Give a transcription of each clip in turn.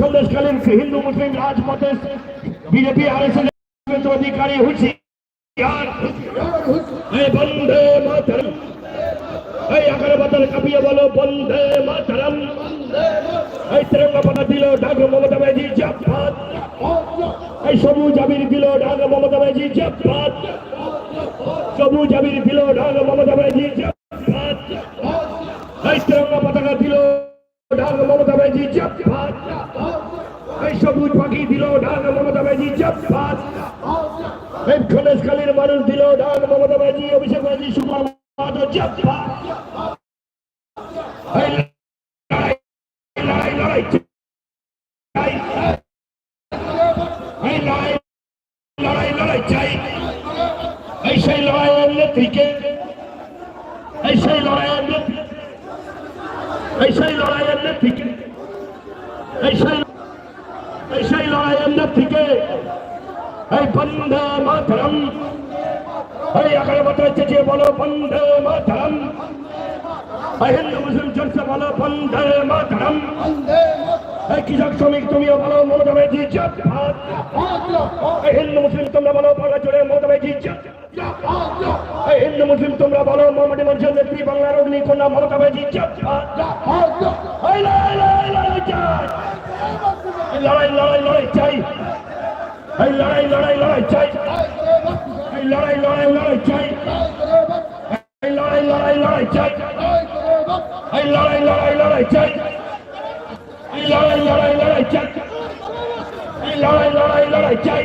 সন্দেশকালীন হিন্দু মুসলিম রাজপথে বিজেপি আর এস অধিকারী হুঁশিয়ার বন্দে মাতরম। এই আকারে বাতাল কাঁপিয়ে বলো, বন্দে মাতরম। এই তিরঙ্গা পাতা দিল ডাক মমতা ব্যানার্জি জাপাত এই সবুজ আবির দিল ডাক মমতা ব্যানার্জি জাপাত সবুজ আবির দিল ডাক মমতা ব্যানার্জি জাপাত এই তিরঙ্গা পতাকা দিল ডাক মমতা ব্যানার্জি জাপাত ওই সবুজ পাখি দিল ডান মমতা ব্যাজি চাপ্পাস কলেজকালীর মানুষ দিল ডান মমতা ব্যাজি অভিষেক ব্যাজি সুকুমার মাহাতো চাপ্পাস সেই লড়াইয়ের নেত্রীকে এই সেই লড়াইয়ের নেত্রী এই লড়াইয়ের এই বন্দে মাতরম। এই আকারে মাত্রা চেঁচিয়ে বলো বন্দে মাতরম। এই হিন্দু, মুসলিম জোরসে বলো বন্দে মাতরম। এই কৃষক, শ্রমিক, তুমিও বলো মমতা ব্যানার্জি জিন্দাবাদ এই হিন্দু, মুসলিম, তোমরা বলো বাংলা জুড়ে মমতা ব্যানার্জি জিন্দাবাদ এই হিন্দু, মুসলিম, তোমরা বলো মোহাম্মদ মঞ্চের নেত্রী বাংলার অগ্নি কন্যা মমতা ব্যানার্জি জিন্দাবাদ এই লড়াই লড়াই লড়াই চাই। এই লড়াই লড়াই লড়াই চাই। এই লড়াই লড়াই লড়াই চাই। এই লড়াই লড়াই লড়াই চাই। এই লড়াই লড়াই লড়াই চাই। এই লড়াই লড়াই লড়াই চাই। এই লড়াই লড়াই লড়াই চাই।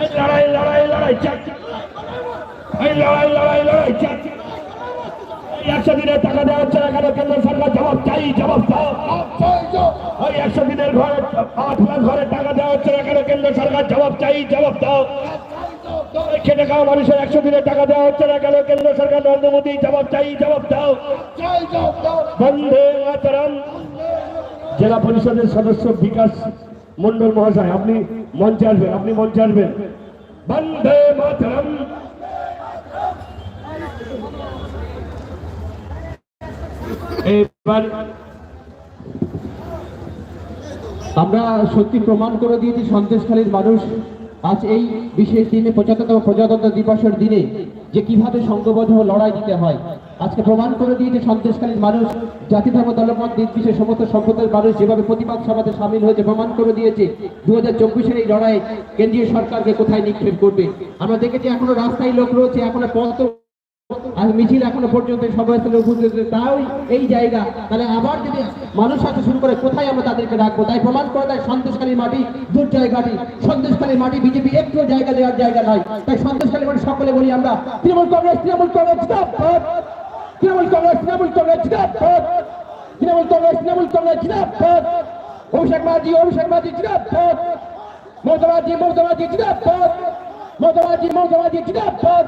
এই লড়াই লড়াই লড়াই চাই। এই লড়াই লড়াই লড়াই চাই এই লড়াই লড়াই লড়াই চাই এই একশো দিনের টাকা দেওয়া হচ্ছে না কেন? কেন্দ্র সরকার জবাব চাই, জবাব ওই একশো দিনের ঘরে, আট লাখ ঘরে টাকা দেওয়া হচ্ছে না কেন? কেন্দ্র সরকার জবাব চাই, জবাব দাও। খেটে খাওয়া মানুষের একশো দিনের টাকা দেওয়া হচ্ছে না কেন? কেন্দ্র সরকার নরেন্দ্র মোদী, জবাব চাই, জবাব দাও। বন্ধে মাতরম। জেলা পরিষদের সদস্য বিকাশ মন্ডল মহাশয়, আপনি মঞ্চে আসবেন, আপনি মঞ্চে আসবেন। বন্ধে মাতরম। এবার আমরা সত্যি প্রমাণ করে দিয়েছি, সন্দেশখালীর মানুষ আজ এই বিশেষ দিনে পঁচাত্তরতম প্রজাতন্ত্র দিবসের দিনে যে কীভাবে সংঘবদ্ধ লড়াই দিতে হয়। আজকে প্রমাণ করে দিয়েছে সন্দেশখালীর মানুষ, জাতি ধর্ম, দলমত নির্বিশেষ সমস্ত সম্প্রদায়ের মানুষ যেভাবে প্রতিবাদ সভাতে সামিল হয়েছে, প্রমাণ করে দিয়েছে। দু হাজার এই লড়াই কেন্দ্রীয় সরকারকে কোথায় নিক্ষেপ করবে? আমরা দেখেছি এখনও রাস্তায় লোক রয়েছে, এখনও পথ আর মিছিল এখনও পর্যন্ত সভাস্থলে উপস্থিত। তাও এই জায়গা তাহলে আবার যদি মানুষ আসতে শুরু করে কোথায় আমরা তাদেরকে রাখব তাই প্রমাণ করে দেয় সন্দেশকালী মাটি দূর জায়গাটি সন্দেশকালী মাটি বিজেপি একটু জায়গা দেওয়ার জায়গা নয় তাই সন্দেশকালী মাটি সকলে বলি আমরা তৃণমূল কংগ্রেস তৃণমূল কংগ্রেস! তৃণমূল কংগ্রেস তৃণমূল কংগ্রেস! তৃণমূল কংগ্রেস তৃণমূল কংগ্রেস! অভিষেক বাজি অভিষেক জিন্দাবাদ! মমতা বাজি মমতা বাজি জিন্দাবাদ! মমতা বাজি মমতা বাজি জিন্দাবাদ!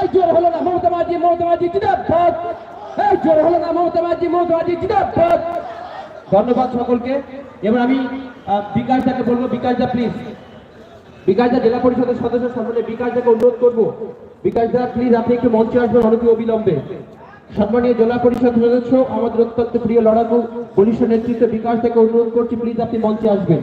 এই জোর হলো না মমতা বাজি মমতা বাজি জিন্দাবাদ! এই জোর হলো না মমতা বাজি মমতা বাজি জিন্দাবাদ! ধন্যবাদ সকলকে এবার আমি বিকাশ দাকে বলব বিকাশ দা প্লিজ বিকাশ দা জেলা পরিষদের সদস্য সম্মানে বিকাশ দাকে অনুরোধ করব বিকাশ দা প্লিজ আপনি একটু মঞ্চে আসবেন অনতি অবিলম্বে সম্মানীয় জেলা পরিষদ সদস্য, আমাদের অত্যন্ত প্রিয় লড়াকু, বলিষ্ঠ নেতৃত্ব বিকাশ থেকে অনুরোধ করছি প্লিজ আপনি মঞ্চে আসবেন